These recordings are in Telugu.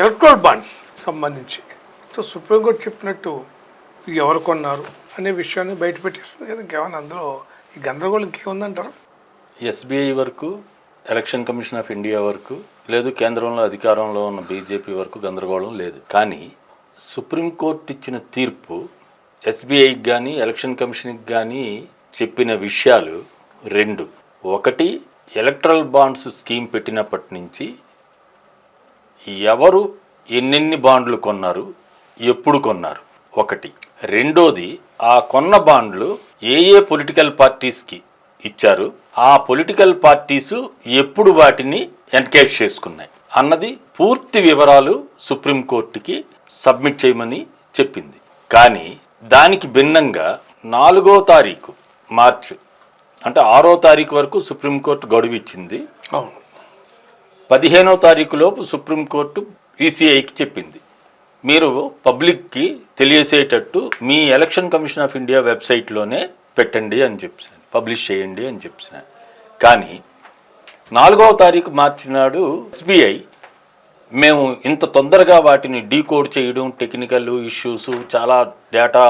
ఎలక్ట్రల్ బాండ్స్ సంబంధించి. సో సుప్రీంకోర్టు చెప్పినట్టు ఎవరు కొన్నారు అనే విషయాన్ని బయట పెట్టేస్తుంది కదా. ఇంకేమైనా అందులో ఈ గందరగోళం ఇంకేముందంటారు? ఎస్బీఐ వరకు ఎలక్షన్ కమిషన్ ఆఫ్ ఇండియా వరకు లేదు కేంద్రంలో అధికారంలో ఉన్న బీజేపీ వరకు గందరగోళం లేదు. కానీ సుప్రీంకోర్టు ఇచ్చిన తీర్పు ఎస్బీఐకి కానీ ఎలక్షన్ కమిషన్కి కానీ చెప్పిన విషయాలు రెండు. ఒకటి ఎలక్ట్రల్ బాండ్స్ స్కీమ్ పెట్టినప్పటి నుంచి ఎవరు ఎన్నెన్ని బాండ్లు కొన్నారు ఎప్పుడు కొన్నారు? ఒకటి. రెండోది ఆ కొన్న బాండ్లు ఏ ఏ పొలిటికల్ పార్టీస్కి ఇచ్చారు ఆ పొలిటికల్ పార్టీసు ఎప్పుడు వాటిని ఎన్కేజ్ చేసుకున్నాయి అన్నది పూర్తి వివరాలు సుప్రీంకోర్టుకి సబ్మిట్ చేయమని చెప్పింది. కానీ దానికి భిన్నంగా నాలుగో తారీఖు మార్చి అంటే ఆరో తారీఖు వరకు సుప్రీంకోర్టు గడువు ఇచ్చింది అవును. పదిహేనో తారీఖులోపు సుప్రీంకోర్టు ఈసీఐకి చెప్పింది. మీరు పబ్లిక్కి తెలియసేటట్టు మీ ఎలక్షన్ కమిషన్ ఆఫ్ ఇండియా వెబ్సైట్లోనే పెట్టండి అని చెప్పాను పబ్లిష్ చేయండి అని చెప్పాను కానీ నాలుగవ తారీఖు మార్చి నాడు ఎస్బీఐ మేము ఇంత తొందరగా వాటిని డీకోడ్ చేయడం టెక్నికల్ ఇష్యూస్ చాలా డేటా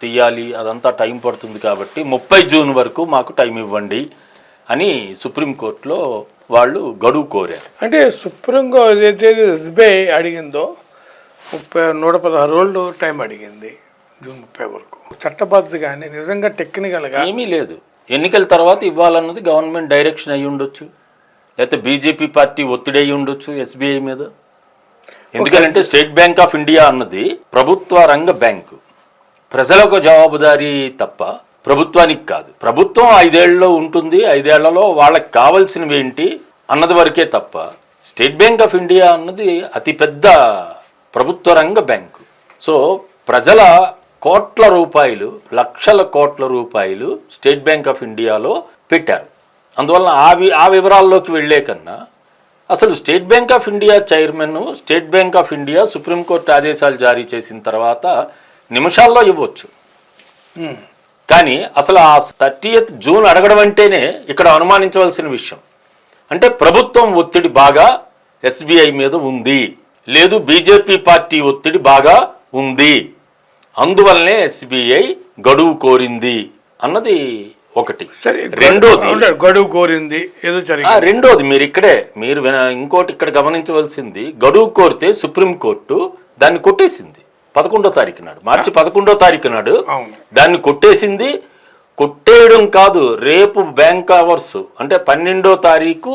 తీయాలి అదంతా టైం పడుతుంది కాబట్టి ముప్పై జూన్ వరకు మాకు టైం ఇవ్వండి అని సుప్రీంకోర్టులో వాళ్ళు గడువు కోరారు. అంటే సుప్రీంకోర్టు ఏదైతే ఎస్బీఐ అడిగిందో ముప్పై నూట పదహారు రోజులు టైం అడిగింది జూన్ ముప్పై వరకు. చట్టబద్ధగానే నిజంగా టెక్నికల్గా. ఏమీ లేదు. ఎన్నికల తర్వాత ఇవ్వాలన్నది గవర్నమెంట్ డైరెక్షన్ అయి ఉండొచ్చు. లేకపోతే బీజేపీ పార్టీ ఒత్తిడి అయి ఉండొచ్చు ఎస్బీఐ మీద. ఎందుకంటే స్టేట్ బ్యాంక్ ఆఫ్ ఇండియా అన్నది ప్రభుత్వ రంగ బ్యాంకు. ప్రజలకు జవాబుదారీ తప్ప ప్రభుత్వానికి కాదు. ప్రభుత్వం ఐదేళ్ళలో ఉంటుంది. ఐదేళ్ళలో వాళ్ళకి కావాల్సినవి ఏంటి అన్నది వరకే తప్ప స్టేట్ బ్యాంక్ ఆఫ్ ఇండియా అన్నది అతిపెద్ద ప్రభుత్వ రంగ బ్యాంకు. సో ప్రజల కోట్ల రూపాయలు లక్షల కోట్ల రూపాయలు స్టేట్ బ్యాంక్ ఆఫ్ ఇండియాలో పెట్టారు. అందువలన ఆ వి ఆ వివరాల్లోకి వెళ్ళే కన్నా అసలు State Bank of India chairman State Bank of India supreme court ఆదేశాలు జారీ చేసిన తర్వాత నిమిషాల్లో ఇవ్వచ్చు. కానీ అసలు ఆ థర్టీయత్ జూన్ అడగడం అంటేనే ఇక్కడ అనుమానించవలసిన విషయం. అంటే ప్రభుత్వం ఒత్తిడి బాగా ఎస్బీఐ మీద ఉంది. లేదు బీజేపీ పార్టీ ఒత్తిడి బాగా ఉంది. అందువల్లనే ఎస్బీఐ గడువు కోరింది అన్నది ఒకటి. రెండోది గడువు- కోరింది ఏదో రెండోది మీరు ఇక్కడే మీరు ఇంకోటి ఇక్కడ గమనించవలసింది గడువు కోరితే సుప్రీంకోర్టు దాన్ని కొట్టేసింది. పదకొండో తారీఖు నాడు మార్చి పదకొండో తారీఖు నాడు. దాన్ని కొట్టేసింది కొట్టేయడం కాదు రేపు బ్యాంక్ అవర్స్ అంటే పన్నెండో తారీఖు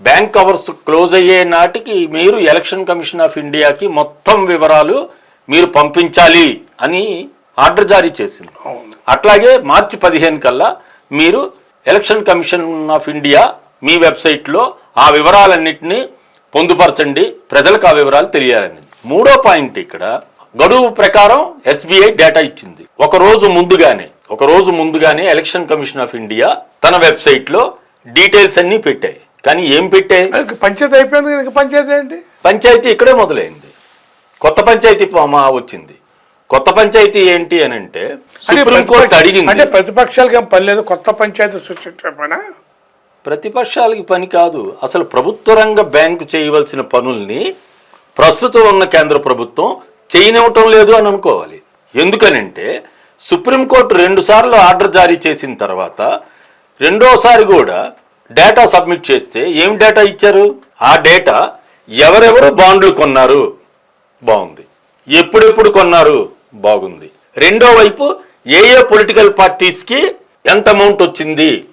బ్యాంక్ అవర్స్ క్లోజ్ అయ్యే నాటికి మీరు ఎలక్షన్ కమిషన్ ఆఫ్ ఇండియాకి మొత్తం వివరాలు మీరు పంపించాలి అని ఆర్డర్ జారీ చేసింది. అట్లాగే మార్చి పదిహేను కల్లా మీరు ఎలక్షన్ కమిషన్ ఆఫ్ ఇండియా మీ వెబ్సైట్లో ఆ వివరాలన్నింటినీ పొందుపరచండి ప్రజలకు ఆ వివరాలు తెలియాలని మూడో పాయింట్ ఇక్కడ గడువు ప్రకారం ఎస్బీఐ డేటా ఇచ్చింది. ఒక రోజు ముందుగానే ఒక రోజు ముందుగానే ఎలక్షన్ కమిషన్ ఆఫ్ ఇండియా తన వెబ్సైట్లో డీటెయిల్స్ అన్నీ పెట్టాయి. కానీ ఏం పెట్టాయి? పంచాయతీ అయిపోయింది పంచాయతీ ఏంటి? పంచాయతీ ఇక్కడే మొదలైంది. కొత్త పంచాయతీ వచ్చింది. కొత్త పంచాయతీ ఏంటి అని అంటే సుప్రీంకోర్టు అడిగింది. అంటే ప్రతిపక్షాలకి ఏం పని లేదు కొత్త పంచాయతీ సృష్టించకపోయినా ప్రతిపక్షాలకి పని కాదు అసలు ప్రభుత్వ రంగ బ్యాంకు చేయవలసిన పనుల్ని ప్రస్తుతం ఉన్న కేంద్ర ప్రభుత్వం చేయనివ్వటం లేదు అని అనుకోవాలి. ఎందుకనంటే సుప్రీంకోర్టు రెండుసార్లు ఆర్డర్ జారీ చేసిన తర్వాత రెండోసారి కూడా డేటా సబ్మిట్ చేస్తే ఏం డేటా ఇచ్చారు? ఆ డేటా ఎవరెవరు బాండ్లు కొన్నారు? బాగుంది. ఎప్పుడెప్పుడు కొన్నారు? బాగుంది. రెండో వైపు ఏ ఏ పొలిటికల్ పార్టీస్కి ఎంత అమౌంట్ వచ్చింది?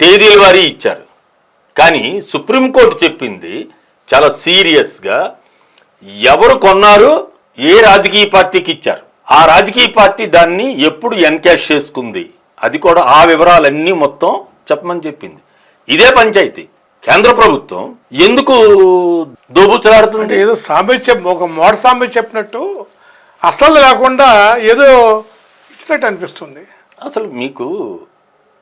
తేదీల వారి ఇచ్చారు. కానీ సుప్రీంకోర్టు చెప్పింది చాలా సీరియస్గా ఎవరు కొన్నారు? ఏ రాజకీయ పార్టీకి ఇచ్చారు? ఆ రాజకీయ పార్టీ దాన్ని ఎప్పుడు ఎన్కాష్ చేసుకుంది? అది కూడా ఆ వివరాలన్నీ మొత్తం చెప్పమని చెప్పింది. ఇదే పంచాయతీ. కేంద్ర ప్రభుత్వం ఎందుకు దోబుచ్చలాడుతుంది అంటే ఏదో సామెత చెప్ ఒక మోడ సామెత చెప్పినట్టు అసలు లేకుండా ఏదో ఇచ్చినట్టు అనిపిస్తుంది. అసలు మీకు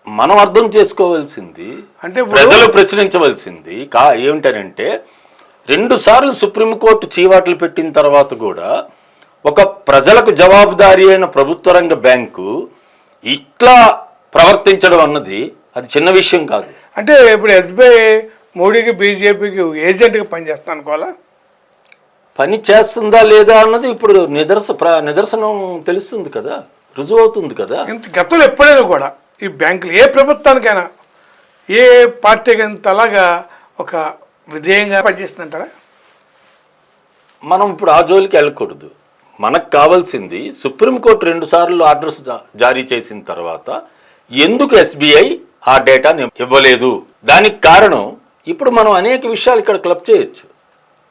మనం అర్థం చేసుకోవాల్సింది అంటే ప్రజలు ప్రశ్నించవలసింది కా ఏమిటనంటే రెండు సార్లు సుప్రీంకోర్టు చీవాట్లు పెట్టిన తర్వాత కూడా ఒక ప్రజలకు జవాబుదారీ అయిన ప్రభుత్వ రంగ బ్యాంకు ఇట్లా ప్రవర్తించడం అన్నది అది చిన్న విషయం కాదు. అంటే ఇప్పుడు ఎస్బీఐ మోడీకి బీజేపీకి ఏజెంట్గా పనిచేస్తాను అనుకోవాలా? పని చేస్తుందా లేదా అన్నది ఇప్పుడు నిదర్శ నిదర్శనం తెలుస్తుంది కదా రుజువు అవుతుంది కదా. ఇంత గతంలో ఎప్పుడైనా కూడా ఈ బ్యాంకులు ఏ ప్రభుత్వానికైనా ఏ పార్టీకి ఇంత అలాగా ఒక విధేయంగా పనిచేస్తుందంటారా? మనం ఇప్పుడు ఆ జోలికి వెళ్ళకూడదు. మనకు కావాల్సింది సుప్రీంకోర్టు రెండుసార్లు ఆర్డర్స్ జా- జారీ చేసిన తర్వాత ఎందుకు ఎస్బీఐ ఆ డేటాని ఇవ్వలేదు? దానికి కారణం ఇప్పుడు మనం అనేక విషయాలు ఇక్కడ క్లబ్ చేయొచ్చు.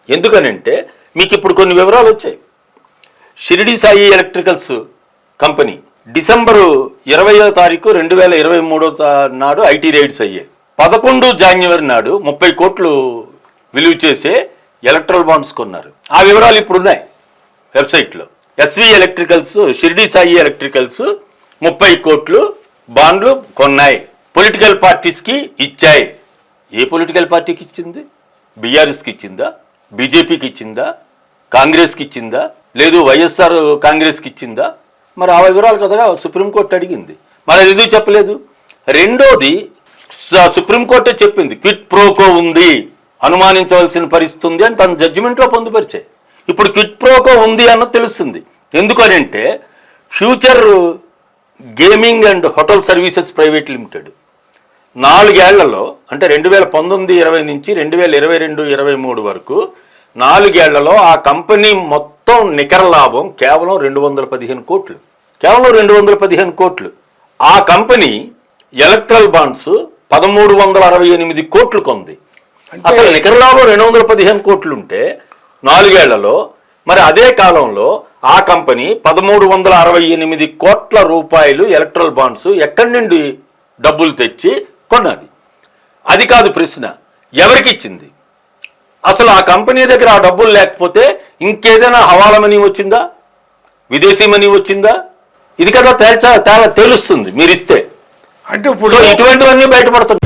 ఎందుకనంటే మీకు ఇప్పుడు కొన్ని వివరాలు వచ్చాయి. Shirdi Sai electricals company December ఇరవయో తారీఖు రెండు వేల ఇరవై మూడో నాడు ఐటీ రైడ్స్ అయ్యాయి. పదకొండు జాన్యువరి నాడు ముప్పై కోట్లు విలువ చేసే ఎలక్ట్రల్ బాండ్స్ కొన్నారు. ఆ వివరాలు ఇప్పుడు ఉన్నాయి వెబ్సైట్లో. SV electricals Shirdi Sai electricals ముప్పై కోట్లు బాండ్లు కొన్నాయి. పొలిటికల్ పార్టీస్కి ఇచ్చాయి. ఏ పొలిటికల్ పార్టీకి ఇచ్చింది? బీఆర్ఎస్కి ఇచ్చిందా? బీజేపీకి ఇచ్చిందా? కాంగ్రెస్కి ఇచ్చిందా? లేదు వైఎస్ఆర్ కాంగ్రెస్కి ఇచ్చిందా? మరి ఆ వివరాలు కదా సుప్రీంకోర్టు అడిగింది. మరి అది ఎందుకు చెప్పలేదు? రెండోది సుప్రీంకోర్టే చెప్పింది క్విట్ ప్రోకో ఉంది అనుమానించవలసిన పరిస్థితి ఉంది అని తన జడ్జిమెంట్లో పొందుపరిచాయి ఇప్పుడు క్విట్ ప్రోకో ఉంది అన్నది తెలుస్తుంది. ఎందుకనంటే future gaming and hotel services private limited నాలుగేళ్ళలో అంటే రెండు వేల పంతొమ్మిది ఇరవై నుంచి రెండు వేల ఇరవై రెండు ఇరవై మూడు వరకు నాలుగేళ్ళలో ఆ కంపెనీ మొత్తం నికర లాభం కేవలం రెండు వందల పదిహేను కోట్లు. కేవలం రెండు వందల పదిహేను కోట్లు. ఆ కంపెనీ ఎలక్ట్రల్ బాండ్స్ పదమూడు వందల అరవై ఎనిమిది కోట్లు కొంది. అసలు నికర లాభం రెండు వందల పదిహేను కోట్లు ఉంటే నాలుగేళ్ళలో మరి అదే కాలంలో ఆ కంపెనీ పదమూడు వందల అరవై ఎనిమిది కోట్ల రూపాయలు ఎలక్ట్రల్ బాండ్స్ ఎక్కడి నుండి డబ్బులు తెచ్చి కొన్నది. అది కాదు ప్రశ్న ఎవరికి ఇచ్చింది? అసలు ఆ కంపెనీ దగ్గర ఆ డబ్బులు లేకపోతే ఇంకేదైనా హవాలా మనీ వచ్చిందా? విదేశీ మనీ వచ్చిందా? ఇది కదా తేల్చా తేలా తెలుస్తుంది మీరు ఇస్తే. అంటే ఇప్పుడు ఇటువంటివన్నీ బయటపడుతున్నాయి.